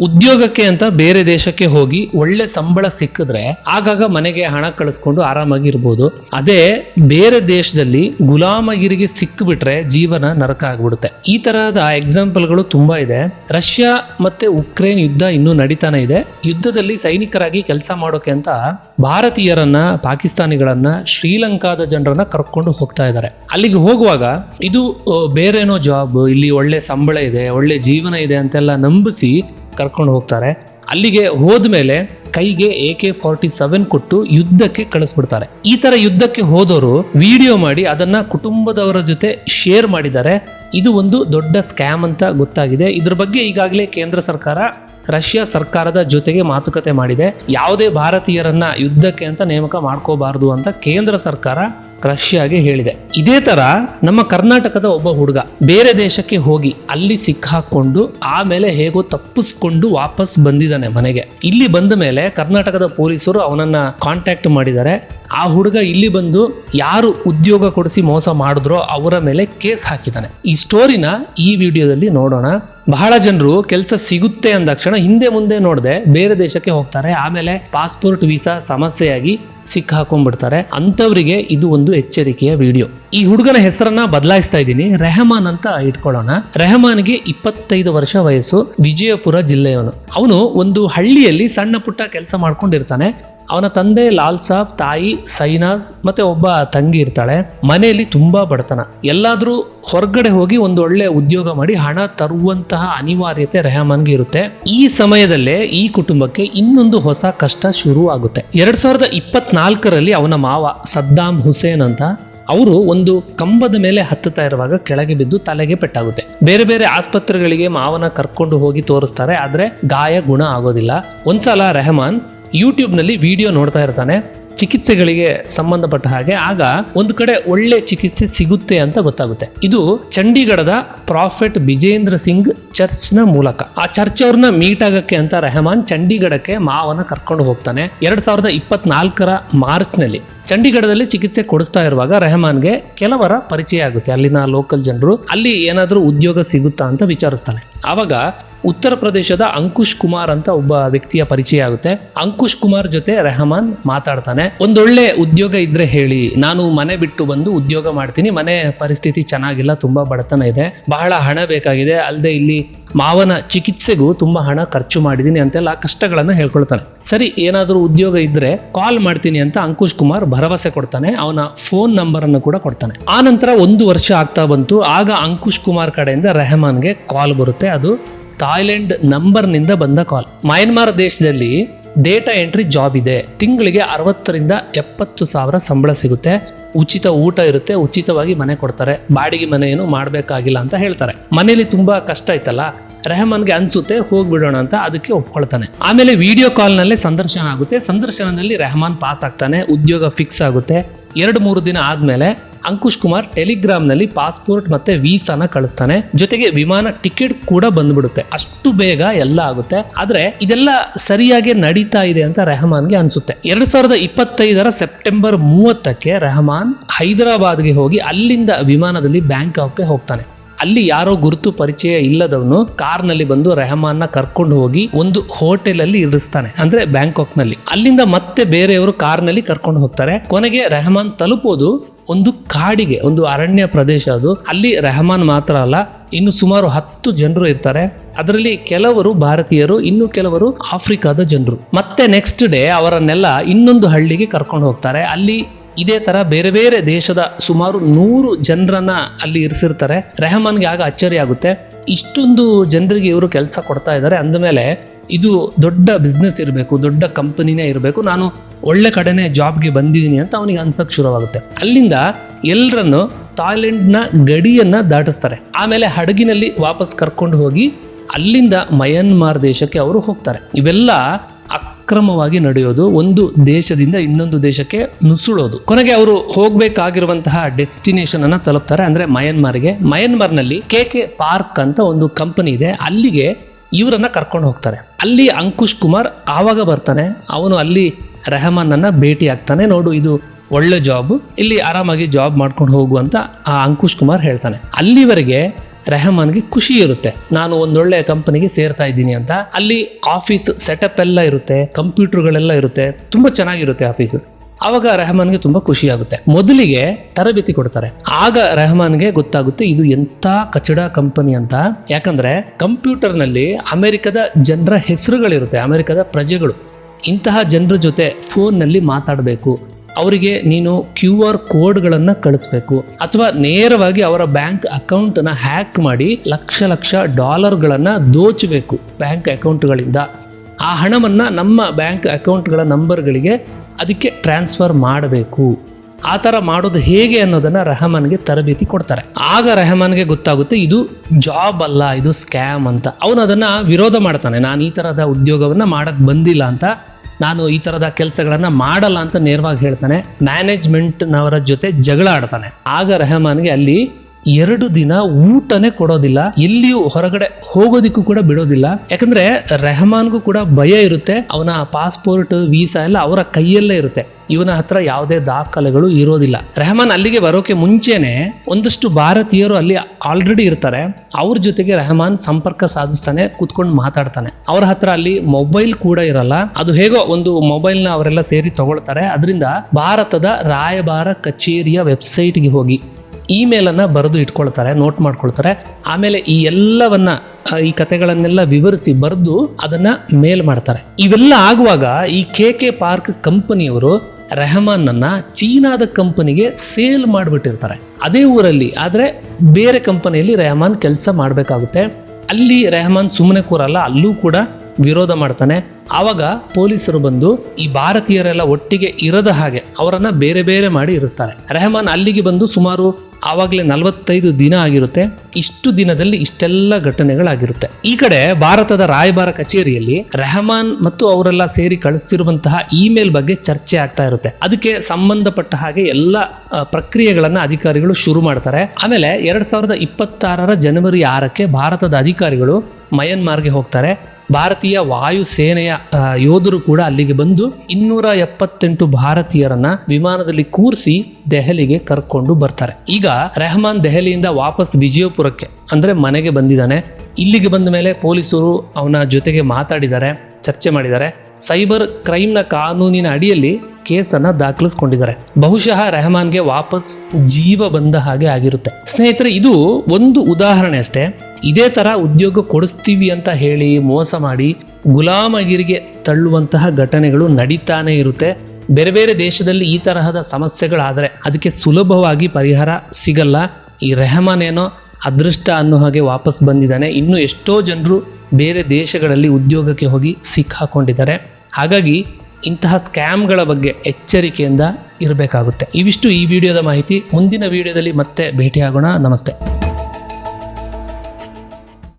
ಉದ್ಯೋಗಕ್ಕೆ ಅಂತ ಬೇರೆ ದೇಶಕ್ಕೆ ಹೋಗಿ ಒಳ್ಳೆ ಸಂಬಳ ಸಿಕ್ಕಿದ್ರೆ ಆಗಾಗ ಮನೆಗೆ ಹಣ ಕಳಿಸ್ಕೊಂಡು ಆರಾಮಾಗಿ ಇರ್ಬೋದು ಅದೇ ಬೇರೆ ದೇಶದಲ್ಲಿ ಗುಲಾಮಗಿರಿಗೆ ಸಿಕ್ಕಿಬಿಟ್ರೆ ಜೀವನ ನರಕ ಆಗ್ಬಿಡುತ್ತೆ. ಈ ತರಹದ ಎಕ್ಸಾಂಪಲ್ಗಳು ತುಂಬಾ ಇದೆ. ರಷ್ಯಾ ಮತ್ತೆ ಉಕ್ರೇನ್ ಯುದ್ಧ ಇನ್ನೂ ನಡೀತಾನೆ ಇದೆ. ಯುದ್ಧದಲ್ಲಿ ಸೈನಿಕರಾಗಿ ಕೆಲಸ ಮಾಡೋಕೆ ಅಂತ ಭಾರತೀಯರನ್ನ, ಪಾಕಿಸ್ತಾನಿಗಳನ್ನ, ಶ್ರೀಲಂಕಾದ ಜನರನ್ನ ಕರ್ಕೊಂಡು ಹೋಗ್ತಾ ಇದ್ದಾರೆ. ಅಲ್ಲಿಗೆ ಹೋಗುವಾಗ ಇದು ಬೇರೆನೋ ಜಾಬ್ ಇಲ್ಲಿ ಒಳ್ಳೆ ಸಂಬಳ ಇದೆ, ಒಳ್ಳೆ ಜೀವನ ಇದೆ ಅಂತೆಲ್ಲ ನಂಬಿಸಿ ಕರ್ಕೊಂಡು ಹೋಗ್ತಾರೆ. ಅಲ್ಲಿಗೆ ಹೋದ್ಮೇಲೆ ಕೈಗೆ ಎ ಕೆ ಫಾರ್ಟಿ ಸೆವೆನ್ ಕೊಟ್ಟು ಯುದ್ಧಕ್ಕೆ ಕಳಿಸ್ಬಿಡ್ತಾರೆ. ಈ ತರ ಯುದ್ಧಕ್ಕೆ ಹೋದವರು ವಿಡಿಯೋ ಮಾಡಿ ಅದನ್ನ ಕುಟುಂಬದವರ ಜೊತೆ ಶೇರ್ ಮಾಡಿದ್ದಾರೆ. ಇದು ಒಂದು ದೊಡ್ಡ ಸ್ಕ್ಯಾಮ್ ಅಂತ ಗೊತ್ತಾಗಿದೆ. ಇದ್ರ ಬಗ್ಗೆ ಈಗಾಗಲೇ ಕೇಂದ್ರ ಸರ್ಕಾರ, ರಷ್ಯಾ ಸರ್ಕಾರದ ಜೊತೆಗೆ ಮಾತುಕತೆ ಮಾಡಿದೆ. ಯಾವುದೇ ಭಾರತೀಯರನ್ನ ಯುದ್ಧಕ್ಕೆ ಅಂತ ನೇಮಕ ಮಾಡ್ಕೋಬಾರದು ಅಂತ ಕೇಂದ್ರ ಸರ್ಕಾರ ರಷ್ಯಾಗೆ ಹೇಳಿದೆ. ಇದೇ ತರ ನಮ್ಮ ಕರ್ನಾಟಕದ ಒಬ್ಬ ಹುಡುಗ ಬೇರೆ ದೇಶಕ್ಕೆ ಹೋಗಿ ಅಲ್ಲಿ ಸಿಕ್ಕಾಕೊಂಡು ಆಮೇಲೆ ಹೇಗೋ ತಪ್ಪಿಸ್ಕೊಂಡು ವಾಪಸ್ ಬಂದಿದ್ದಾನೆ ಮನೆಗೆ. ಇಲ್ಲಿ ಬಂದ ಮೇಲೆ ಕರ್ನಾಟಕದ ಪೊಲೀಸರು ಅವನನ್ನ ಕಾಂಟ್ಯಾಕ್ಟ್ ಮಾಡಿದ್ದಾರೆ. ಆ ಹುಡುಗ ಇಲ್ಲಿ ಬಂದು ಯಾರು ಉದ್ಯೋಗ ಕೊಡಿಸಿ ಮೋಸ ಮಾಡಿದ್ರೋ ಅವರ ಮೇಲೆ ಕೇಸ್ ಹಾಕಿದ್ದಾನೆ. ಈ ಸ್ಟೋರಿನ ಈ ವಿಡಿಯೋದಲ್ಲಿ ನೋಡೋಣ. ಬಹಳ ಜನರು ಕೆಲಸ ಸಿಗುತ್ತೆ ಅಂದಾಕ್ಷಣ ಹಿಂದೆ ಮುಂದೆ ನೋಡದೆ ಬೇರೆ ದೇಶಕ್ಕೆ ಹೋಗ್ತಾರೆ. ಆಮೇಲೆ ಪಾಸ್ಪೋರ್ಟ್ ವೀಸಾ ಸಮಸ್ಯೆಯಾಗಿ ಸಿಕ್ಕಾಕೊಂಡ್ಬಿಡ್ತಾರೆ. ಅಂಥವರಿಗೆ ಇದು ಒಂದು ಎಚ್ಚರಿಕೆಯ ವಿಡಿಯೋ ಈ ಹುಡುಗನ ಹೆಸರನ್ನ ಬದಲಾಯಿಸ್ತಾ ಇದ್ದೀನಿ. ರೆಹಮಾನ್ ಅಂತ ಇಟ್ಕೊಳ್ಳೋಣ. ರೆಹಮಾನ್ಗೆ ಇಪ್ಪತ್ತೈದು ವರ್ಷ ವಯಸ್ಸು. ವಿಜಯಪುರ ಜಿಲ್ಲೆಯವನು. ಅವನು ಒಂದು ಹಳ್ಳಿಯಲ್ಲಿ ಸಣ್ಣ ಪುಟ್ಟ ಕೆಲಸ ಮಾಡ್ಕೊಂಡಿರ್ತಾನೆ. ಅವನ ತಂದೆ ಲಾಲ್ ಸಾಬ್, ತಾಯಿ ಸೈನಾಜ್ ಮತ್ತೆ ಒಬ್ಬ ತಂಗಿ ಇರ್ತಾಳೆ. ಮನೆಯಲ್ಲಿ ತುಂಬಾ ಬಡತನ. ಎಲ್ಲಾದ್ರೂ ಹೊರಗಡೆ ಹೋಗಿ ಒಂದು ಒಳ್ಳೆ ಉದ್ಯೋಗ ಮಾಡಿ ಹಣ ತರುವಂತಹ ಅನಿವಾರ್ಯತೆ ರೆಹಮಾನ್ಗೆ ಇರುತ್ತೆ. ಈ ಸಮಯದಲ್ಲೇ ಈ ಕುಟುಂಬಕ್ಕೆ ಇನ್ನೊಂದು ಹೊಸ ಕಷ್ಟ ಶುರು ಆಗುತ್ತೆ ಎರಡ್ ಸಾವಿರದ ಇಪ್ಪತ್ನಾಲ್ಕರಲ್ಲಿ ಅವನ ಮಾವ ಸದ್ದಾಂ ಹುಸೇನ್ ಅಂತ, ಅವರು ಒಂದು ಕಂಬದ ಮೇಲೆ ಹತ್ತುತ್ತಾ ಇರುವಾಗ ಕೆಳಗೆ ಬಿದ್ದು ತಲೆಗೆ ಪೆಟ್ಟಾಗುತ್ತೆ. ಬೇರೆ ಬೇರೆ ಆಸ್ಪತ್ರೆಗಳಿಗೆ ಮಾವನ ಕರ್ಕೊಂಡು ಹೋಗಿ ತೋರಿಸ್ತಾರೆ, ಆದ್ರೆ ಗಾಯ ಗುಣ ಆಗೋದಿಲ್ಲ. ಒಂದ್ಸಲ ರೆಹಮಾನ್ ಯೂಟ್ಯೂಬ್ನಲ್ಲಿ ವಿಡಿಯೋ ನೋಡ್ತಾ ಇರ್ತಾನೆ, ಚಿಕಿತ್ಸೆಗಳಿಗೆ ಸಂಬಂಧಪಟ್ಟ ಹಾಗೆ, ಆಗ ಒಂದು ಕಡೆ ಒಳ್ಳೆ ಚಿಕಿತ್ಸೆ ಸಿಗುತ್ತೆ ಅಂತ ಗೊತ್ತಾಗುತ್ತೆ. ಇದು ಚಂಡೀಗಢದ ಪ್ರಾಫೆಟ್ ವಿಜೇಂದ್ರ ಸಿಂಗ್ ಚರ್ಚ್ನ ಮೂಲಕ. ಆ ಚರ್ಚ್ ಅವ್ರನ್ನ ಮೀಟ್ ಆಗಕ್ಕೆ ಅಂತ ರೆಹಮಾನ್ ಚಂಡೀಗಢಕ್ಕೆ ಮಾವನ ಕರ್ಕೊಂಡು ಹೋಗ್ತಾನೆ. ಎರಡ್ ಸಾವಿರದ ಇಪ್ಪತ್ನಾಲ್ಕರ ಮಾರ್ಚ್ನಲ್ಲಿ ಚಂಡೀಗಢದಲ್ಲಿ ಚಿಕಿತ್ಸೆ ಕೊಡಿಸ್ತಾ ಇರುವಾಗ ರೆಹಮಾನ್ಗೆ ಕೆಲವರ ಪರಿಚಯ ಆಗುತ್ತೆ. ಅಲ್ಲಿನ ಲೋಕಲ್ ಜನರು, ಅಲ್ಲಿ ಏನಾದರೂ ಉದ್ಯೋಗ ಸಿಗುತ್ತಾ ಅಂತ ವಿಚಾರಿಸ್ತಾನೆ. ಆವಾಗ ಉತ್ತರ ಪ್ರದೇಶದ ಅಂಕುಶ್ ಕುಮಾರ್ ಅಂತ ಒಬ್ಬ ವ್ಯಕ್ತಿಯ ಪರಿಚಯ ಆಗುತ್ತೆ. ಅಂಕುಶ್ ಕುಮಾರ್ ಜೊತೆ ರೆಹಮಾನ್ ಮಾತಾಡ್ತಾನೆ. ಒಂದೊಳ್ಳೆ ಉದ್ಯೋಗ ಇದ್ರೆ ಹೇಳಿ, ನಾನು ಮನೆ ಬಿಟ್ಟು ಬಂದು ಉದ್ಯೋಗ ಮಾಡ್ತೀನಿ, ಮನೆ ಪರಿಸ್ಥಿತಿ ಚೆನ್ನಾಗಿಲ್ಲ, ತುಂಬಾ ಬಡತನ ಇದೆ, ಬಹಳ ಹಣ ಬೇಕಾಗಿದೆ ಅಲ್ಲದೆ ಇಲ್ಲಿ ಮಾವನ ಚಿಕಿತ್ಸೆಗೂ ತುಂಬಾ ಹಣ ಖರ್ಚು ಮಾಡಿದ್ದೀನಿ ಅಂತೆಲ್ಲ ಕಷ್ಟಗಳನ್ನು ಹೇಳ್ಕೊಳ್ತಾನೆ. ಸರಿ, ಏನಾದರೂ ಉದ್ಯೋಗ ಇದ್ರೆ ಕಾಲ್ ಮಾಡ್ತೀನಿ ಅಂತ ಅಂಕುಶ್ ಕುಮಾರ್ ಭರವಸೆ ಕೊಡ್ತಾನೆ, ಅವನ ಫೋನ್ ನಂಬರ್ ಅನ್ನು ಕೂಡ ಕೊಡ್ತಾನೆ. ಆ ನಂತರ ಒಂದು ವರ್ಷ ಆಗ್ತಾ ಬಂತು, ಆಗ ಅಂಕುಶ್ ಕುಮಾರ್ ಕಡೆಯಿಂದ ರೆಹಮಾನ್ಗೆ ಕಾಲ್ ಬರುತ್ತೆ, ಅದು ಥಾಯ್ಲೆಂಡ್ ನಂಬರ್ನಿಂದ ಬಂದ ಕಾಲ್. ಮಯನ್ಮಾರ್ ದೇಶದಲ್ಲಿ ಡೇಟಾ ಎಂಟ್ರಿ ಜಾಬ್ ಇದೆ. ತಿಂಗಳಿಗೆ ಅರವತ್ತರಿಂದ ಎಪ್ಪತ್ತು ಸಾವಿರ ಸಂಬಳ ಸಿಗುತ್ತೆ. ಉಚಿತ ಊಟ ಇರುತ್ತೆ, ಉಚಿತವಾಗಿ ಮನೆ ಕೊಡ್ತಾರೆ. ಬಾಡಿಗೆ ಮನೆ ಏನು ಮಾಡಬೇಕಾಗಿಲ್ಲ ಅಂತ ಹೇಳ್ತಾರೆ. ಮನೇಲಿ ತುಂಬಾ ಕಷ್ಟ ಇತ್ತಲ್ಲ ರೆಹಮಾನ್ಗೆ ಅನ್ಸುತ್ತೆ, ಹೋಗ್ಬಿಡೋಣ ಅಂತ ಅದಕ್ಕೆ ಒಪ್ಕೊಳ್ತಾನೆ. ಆಮೇಲೆ ವಿಡಿಯೋ ಕಾಲ್ನಲ್ಲೇ ಸಂದರ್ಶನ ಆಗುತ್ತೆ. ಸಂದರ್ಶನದಲ್ಲಿ ರೆಹಮಾನ್ ಪಾಸ್ ಆಗ್ತಾನೆ, ಉದ್ಯೋಗ ಫಿಕ್ಸ್ ಆಗುತ್ತೆ. ಎರಡು ಮೂರು ದಿನ ಆದ್ಮೇಲೆ ಅಂಕುಶ್ ಕುಮಾರ್ ಟೆಲಿಗ್ರಾಮ್ನಲ್ಲಿ ಪಾಸ್ಪೋರ್ಟ್ ಮತ್ತೆ ವೀಸಾನ ಕಳಿಸ್ತಾನೆ. ಜೊತೆಗೆ ವಿಮಾನ ಟಿಕೆಟ್ ಕೂಡ ಬಂದ್ಬಿಡುತ್ತೆ. ಅಷ್ಟು ಬೇಗ ಎಲ್ಲ ಆಗುತ್ತೆ. ಆದ್ರೆ ಇದೆಲ್ಲ ಸರಿಯಾಗಿ ನಡೀತಾ ಇದೆ ಅಂತ ರೆಹಮಾನ್ಗೆ ಅನ್ಸುತ್ತೆ. ಎರಡ್ ಸಾವಿರದ ಇಪ್ಪತ್ತೈದರ ಸೆಪ್ಟೆಂಬರ್ ಮೂವತ್ತಕ್ಕೆ ರೆಹಮಾನ್ ಹೈದರಾಬಾದ್ಗೆ ಹೋಗಿ ಅಲ್ಲಿಂದ ವಿಮಾನದಲ್ಲಿ ಬ್ಯಾಂಕಾಕ್ಗೆ ಹೋಗ್ತಾನೆ. ಅಲ್ಲಿ ಯಾರೋ ಗುರುತು ಪರಿಚಯ ಇಲ್ಲದವನು ಕಾರ್ನಲ್ಲಿ ಬಂದು ರೆಹಮಾನ್ನ ಕರ್ಕೊಂಡು ಹೋಗಿ ಒಂದು ಹೋಟೆಲ್ ಅಲ್ಲಿ ಇರಿಸ್ತಾನೆ ಅಂದ್ರೆ ಬ್ಯಾಂಕಾಕ್ನಲ್ಲಿ ಅಲ್ಲಿಂದ ಮತ್ತೆ ಬೇರೆಯವರು ಕಾರ್ನಲ್ಲಿ ಕರ್ಕೊಂಡು ಹೋಗ್ತಾರೆ. ಕೊನೆಗೆ ರೆಹಮಾನ್ ತಲುಪೋದು ಒಂದು ಕಾಡಿಗೆ, ಒಂದು ಅರಣ್ಯ ಪ್ರದೇಶ ಅದು. ಅಲ್ಲಿ ರೆಹಮಾನ್ ಮಾತ್ರ ಅಲ್ಲ, ಇನ್ನು ಸುಮಾರು ಹತ್ತು ಜನರು ಇರ್ತಾರೆ. ಅದರಲ್ಲಿ ಕೆಲವರು ಭಾರತೀಯರು, ಇನ್ನು ಕೆಲವರು ಆಫ್ರಿಕಾದ ಜನರು. ಮತ್ತೆ ನೆಕ್ಸ್ಟ್ ಡೇ ಅವರನ್ನೆಲ್ಲ ಇನ್ನೊಂದು ಹಳ್ಳಿಗೆ ಕರ್ಕೊಂಡು ಹೋಗ್ತಾರೆ. ಅಲ್ಲಿ ಇದೇ ತರ ಬೇರೆ ಬೇರೆ ದೇಶದ ಸುಮಾರು ನೂರು ಜನರನ್ನ ಅಲ್ಲಿ ಇರಿಸಿರ್ತಾರೆ. ರೆಹಮಾನ್ಗೆ ಆಗ ಅಚ್ಚರಿ ಆಗುತ್ತೆ. ಇಷ್ಟೊಂದು ಜನರಿಗೆ ಇವರು ಕೆಲಸ ಕೊಡ್ತಾ ಇದ್ದಾರೆ. ಅಂದಮೇಲೆ ಇದು ದೊಡ್ಡ ಬಿಸ್ನೆಸ್ ಇರಬೇಕು, ದೊಡ್ಡ ಕಂಪನಿನೇ ಇರಬೇಕು. ನಾನು ಒಳ್ಳೆ ಕಡೆನೇ ಜಾಬ್ಗೆ ಬಂದಿದ್ದೀನಿ ಅಂತ ಅವನಿಗೆ ಅನ್ಸಕ್ ಶುರುವಾಗುತ್ತೆ. ಅಲ್ಲಿಂದ ಎಲ್ಲರನ್ನು ಥಾಯ್ಲೆಂಡ್ನ ಗಡಿಯನ್ನ ದಾಟಿಸ್ತಾರೆ. ಆಮೇಲೆ ಹಡಗಿನಲ್ಲಿ ವಾಪಸ್ ಕರ್ಕೊಂಡು ಹೋಗಿ ಅಲ್ಲಿಂದ ಮಯನ್ಮಾರ್ ದೇಶಕ್ಕೆ ಅವರು ಹೋಗ್ತಾರೆ. ಇವೆಲ್ಲ ಅಕ್ರಮವಾಗಿ ನಡೆಯೋದು, ಒಂದು ದೇಶದಿಂದ ಇನ್ನೊಂದು ದೇಶಕ್ಕೆ ನುಸುಳೋದು. ಕೊನೆಗೆ ಅವರು ಹೋಗ್ಬೇಕಾಗಿರುವಂತಹ ಡೆಸ್ಟಿನೇಷನ್ ಅನ್ನ ತಲುಪ್ತಾರೆ. ಅಂದ್ರೆ ಮಯನ್ಮಾರ್ಗೆ ಮಯನ್ಮಾರ್ನಲ್ಲಿ ಕೆ ಕೆ ಪಾರ್ಕ್ ಅಂತ ಒಂದು ಕಂಪನಿ ಇದೆ. ಅಲ್ಲಿಗೆ ಇವರನ್ನ ಕರ್ಕೊಂಡು ಹೋಗ್ತಾರೆ. ಅಲ್ಲಿ ಅಂಕುಶ್ ಕುಮಾರ್ ಆವಾಗ ಬರ್ತಾನೆ. ಅವನು ಅಲ್ಲಿ ರೆಹಮಾನ್ ಅನ್ನ ಭೇಟಿ ಆಗ್ತಾನೆ. ನೋಡು, ಇದು ಒಳ್ಳೆ ಜಾಬ್ ಇಲ್ಲಿ ಆರಾಮಾಗಿ ಜಾಬ್ ಮಾಡ್ಕೊಂಡು ಹೋಗು ಅಂತ ಆ ಅಂಕುಶ್ ಕುಮಾರ್ ಹೇಳ್ತಾನೆ. ಅಲ್ಲಿವರೆಗೆ ರೆಹಮಾನ್ಗೆ ಖುಷಿ ಇರುತ್ತೆ. ನಾನು ಒಂದೊಳ್ಳೆ ಕಂಪನಿಗೆ ಸೇರ್ತಾ ಇದ್ದೀನಿ ಅಂತ. ಅಲ್ಲಿ ಆಫೀಸ್ ಸೆಟಪ್ ಎಲ್ಲ ಇರುತ್ತೆ, ಕಂಪ್ಯೂಟರ್ಗಳೆಲ್ಲ ಇರುತ್ತೆ, ತುಂಬಾ ಚೆನ್ನಾಗಿರುತ್ತೆ ಆಫೀಸ್. ಆವಾಗ ರೆಹಮಾನ್ಗೆ ತುಂಬಾ ಖುಷಿ ಆಗುತ್ತೆ. ಮೊದಲಿಗೆ ತರಬೇತಿ ಕೊಡ್ತಾರೆ. ಆಗ ರೆಹಮಾನ್ಗೆ ಗೊತ್ತಾಗುತ್ತೆ ಇದು ಎಂತ ಕಚಡ ಕಂಪನಿ ಅಂತ. ಯಾಕಂದ್ರೆ ಕಂಪ್ಯೂಟರ್ನಲ್ಲಿ ಅಮೆರಿಕದ ಜನರ ಹೆಸರುಗಳಿರುತ್ತೆ, ಅಮೆರಿಕದ ಪ್ರಜೆಗಳು. ಇಂತಹ ಜನರ ಜೊತೆ ಫೋನ್ನಲ್ಲಿ ಮಾತಾಡಬೇಕು. ಅವರಿಗೆ ನೀನು ಕ್ಯೂ ಆರ್ ಕೋಡ್ಗಳನ್ನು ಕಳಿಸ್ಬೇಕು. ಅಥವಾ ನೇರವಾಗಿ ಅವರ ಬ್ಯಾಂಕ್ ಅಕೌಂಟನ್ನು ಹ್ಯಾಕ್ ಮಾಡಿ ಲಕ್ಷ ಲಕ್ಷ ಡಾಲರ್ಗಳನ್ನು ದೋಚಬೇಕು ಬ್ಯಾಂಕ್ ಅಕೌಂಟ್ಗಳಿಂದ. ಆ ಹಣವನ್ನು ನಮ್ಮ ಬ್ಯಾಂಕ್ ಅಕೌಂಟ್ಗಳ ನಂಬರ್ಗಳಿಗೆ ಅದಕ್ಕೆ ಟ್ರಾನ್ಸ್ಫರ್ ಮಾಡಬೇಕು. ಆ ಥರ ಮಾಡೋದು ಹೇಗೆ ಅನ್ನೋದನ್ನ ರೆಹಮಾನ್ಗೆ ತರಬೇತಿ ಕೊಡ್ತಾರೆ. ಆಗ ರೆಹಮಾನ್ಗೆ ಗೊತ್ತಾಗುತ್ತೆ ಇದು ಜಾಬ್ ಅಲ್ಲ, ಇದು ಸ್ಕ್ಯಾಮ್ ಅಂತ. ಅವನು ಅದನ್ನು ವಿರೋಧ ಮಾಡ್ತಾನೆ, ನಾನು ಈ ಥರದ ಉದ್ಯೋಗವನ್ನ ಮಾಡಕ್ ಬಂದಿಲ್ಲ ಅಂತ. ನಾನು ಈ ಥರದ ಕೆಲಸಗಳನ್ನ ಮಾಡಲ್ಲ ಅಂತ ನೇರವಾಗಿ ಹೇಳ್ತಾನೆ. ಮ್ಯಾನೇಜ್ಮೆಂಟ್ನವರ ಜೊತೆ ಜಗಳ ಆಡ್ತಾನೆ. ಆಗ ರೆಹಮಾನ್ಗೆ ಅಲ್ಲಿ ಎರಡು ದಿನ ಊಟನೇ ಕೊಡೋದಿಲ್ಲ, ಎಲ್ಲಿಯೂ ಹೊರಗಡೆ ಹೋಗೋದಿಕ್ಕೂ ಕೂಡ ಬಿಡೋದಿಲ್ಲ. ಯಾಕಂದ್ರೆ ರೆಹಮಾನ್ಗೂ ಕೂಡ ಭಯ ಇರುತ್ತೆ, ಅವನ ಪಾಸ್ಪೋರ್ಟ್ ವೀಸಾ ಎಲ್ಲ ಅವರ ಕೈಯಲ್ಲೇ ಇರುತ್ತೆ. ಇವನ ಹತ್ರ ಯಾವುದೇ ದಾಖಲೆಗಳು ಇರೋದಿಲ್ಲ. ರೆಹಮಾನ್ ಅಲ್ಲಿಗೆ ಬರೋಕೆ ಮುಂಚೆನೆ ಒಂದಷ್ಟು ಭಾರತೀಯರು ಅಲ್ಲಿ ಆಲ್ರೆಡಿ ಇರ್ತಾರೆ. ಅವ್ರ ಜೊತೆಗೆ ರೆಹಮಾನ್ ಸಂಪರ್ಕ ಸಾಧಿಸ್ತಾನೆ, ಕೂತ್ಕೊಂಡು ಮಾತಾಡ್ತಾನೆ. ಅವರ ಹತ್ರ ಅಲ್ಲಿ ಮೊಬೈಲ್ ಕೂಡ ಇರಲ್ಲ. ಅದು ಹೇಗೋ ಒಂದು ಮೊಬೈಲ್ನ ಅವರೆಲ್ಲ ಸೇರಿ ತಗೊಳ್ತಾರೆ. ಅದರಿಂದ ಭಾರತದ ರಾಯಭಾರ ಕಚೇರಿಯ ವೆಬ್ಸೈಟ್ಗೆ ಹೋಗಿ. ಇಮೇಲನ್ನು ಬರೆದು ಇಟ್ಕೊಳ್ತಾರೆ ನೋಟ್ ಮಾಡ್ಕೊಳ್ತಾರೆ. ಆಮೇಲೆ ಈ ಎಲ್ಲವನ್ನ ಈ ಕತೆಗಳನ್ನೆಲ್ಲ ವಿವರಿಸಿ ಬರೆದು ಅದನ್ನ ಮೇಲ್ ಮಾಡ್ತಾರೆ. ಇವೆಲ್ಲ ಆಗುವಾಗ ಈ ಕೆ ಕೆ ಪಾರ್ಕ್ ಕಂಪನಿಯವರು ರೆಹಮಾನ್ನನ್ನ ಚೀನಾದ ಕಂಪನಿಗೆ ಸೇಲ್ ಮಾಡಿಬಿಟ್ಟಿರ್ತಾರೆ. ಅದೇ ಊರಲ್ಲಿ, ಆದರೆ ಬೇರೆ ಕಂಪನಿಯಲ್ಲಿ ರೆಹಮಾನ್ ಕೆಲಸ ಮಾಡಬೇಕಾಗುತ್ತೆ. ಅಲ್ಲಿ ರೆಹಮಾನ್ ಸುಮ್ಮನೆ ಕೂರಲ್ಲ, ಅಲ್ಲೂ ಕೂಡ ವಿರೋಧ ಮಾಡ್ತಾನೆ. ಆವಾಗ ಪೊಲೀಸರು ಬಂದು ಈ ಭಾರತೀಯರೆಲ್ಲ ಒಟ್ಟಿಗೆ ಇರದ ಹಾಗೆ ಅವರನ್ನ ಬೇರೆ ಬೇರೆ ಮಾಡಿ ಇರಿಸ್ತಾರೆ. ರೆಹಮಾನ್ ಅಲ್ಲಿಗೆ ಬಂದು ಸುಮಾರು ಆವಾಗಲೇ ನಲವತ್ತೈದು ದಿನ ಆಗಿರುತ್ತೆ. ಇಷ್ಟು ದಿನದಲ್ಲಿ ಇಷ್ಟೆಲ್ಲ ಘಟನೆಗಳಾಗಿರುತ್ತೆ. ಈ ಕಡೆ ಭಾರತದ ರಾಯಭಾರ ಕಚೇರಿಯಲ್ಲಿ ರೆಹಮಾನ್ ಮತ್ತು ಅವರೆಲ್ಲ ಸೇರಿ ಕಳಿಸಿರುವಂತಹ ಇಮೇಲ್ ಬಗ್ಗೆ ಚರ್ಚೆ ಆಗ್ತಾ ಇರುತ್ತೆ. ಅದಕ್ಕೆ ಸಂಬಂಧಪಟ್ಟ ಹಾಗೆ ಎಲ್ಲ ಪ್ರಕ್ರಿಯೆಗಳನ್ನು ಅಧಿಕಾರಿಗಳು ಶುರು ಮಾಡ್ತಾರೆ. ಆಮೇಲೆ ಎರಡ್ ಸಾವಿರದ ಇಪ್ಪತ್ತಾರರ ಜನವರಿ ಆರಕ್ಕೆ ಭಾರತದ ಅಧಿಕಾರಿಗಳು ಮಯನ್ಮಾರ್ಗೆ ಹೋಗ್ತಾರೆ. ಭಾರತೀಯ ವಾಯುಸೇನೆಯ ಯೋಧರು ಕೂಡ ಅಲ್ಲಿಗೆ ಬಂದು ಇನ್ನೂರ ಎಪ್ಪತ್ತೆಂಟು ಭಾರತೀಯರನ್ನ ವಿಮಾನದಲ್ಲಿ ಕೂರಿಸಿ ದೆಹಲಿಗೆ ಕರ್ಕೊಂಡು ಬರ್ತಾರೆ. ಈಗ ರೆಹಮಾನ್ ದೆಹಲಿಯಿಂದ ವಾಪಸ್ ವಿಜಯಪುರಕ್ಕೆ ಅಂದ್ರೆ ಮನೆಗೆ ಬಂದಿದ್ದಾನೆ. ಇಲ್ಲಿಗೆ ಬಂದ ಮೇಲೆ ಪೊಲೀಸರು ಅವನ ಜೊತೆಗೆ ಮಾತಾಡಿದ್ದಾರೆ, ಚರ್ಚೆ ಮಾಡಿದ್ದಾರೆ. ಸೈಬರ್ ಕ್ರೈಮ್ನ ಕಾನೂನಿನ ಅಡಿಯಲ್ಲಿ ಕೇಸನ್ನ ದಾಖಲಿಸ್ಕೊಂಡಿದ್ದಾರೆ. ಬಹುಶಃ ರೆಹಮಾನ್ಗೆ ವಾಪಸ್ ಜೀವ ಬಂದ ಹಾಗೆ ಆಗಿರುತ್ತೆ. ಸ್ನೇಹಿತರೆ, ಇದು ಒಂದು ಉದಾಹರಣೆ ಅಷ್ಟೇ. ಇದೇ ತರ ಉದ್ಯೋಗ ಕೊಡಿಸ್ತೀವಿ ಅಂತ ಹೇಳಿ ಮೋಸ ಮಾಡಿ ಗುಲಾಮಗಿರಿಗೆ ತಳ್ಳುವಂತಹ ಘಟನೆಗಳು ನಡೀತಾನೆ ಇರುತ್ತೆ. ಬೇರೆ ಬೇರೆ ದೇಶದಲ್ಲಿ ಈ ತರಹದ ಸಮಸ್ಯೆಗಳಾದರೆ ಅದಕ್ಕೆ ಸುಲಭವಾಗಿ ಪರಿಹಾರ ಸಿಗಲ್ಲ. ಈ ರೆಹಮಾನ್ ಏನೋ ಅದೃಷ್ಟ ಅನ್ನೋ ಹಾಗೆ ವಾಪಸ್ ಬಂದಿದ್ದಾನೆ. ಇನ್ನು ಎಷ್ಟೋ ಜನರು ಬೇರೆ ದೇಶಗಳಲ್ಲಿ ಉದ್ಯೋಗಕ್ಕೆ ಹೋಗಿ ಸಿಕ್ಕಾಕೊಂಡಿದ್ದಾರೆ. ಹಾಗಾಗಿ ಇಂತಹ ಸ್ಕ್ಯಾಮ್ಗಳ ಬಗ್ಗೆ ಎಚ್ಚರಿಕೆಯಿಂದ ಇರಬೇಕಾಗುತ್ತೆ. ಇವಿಷ್ಟು ಈ ವಿಡಿಯೋದ ಮಾಹಿತಿ. ಮುಂದಿನ ವಿಡಿಯೋದಲ್ಲಿ ಮತ್ತೆ ಭೇಟಿಯಾಗೋಣ. ನಮಸ್ತೆ.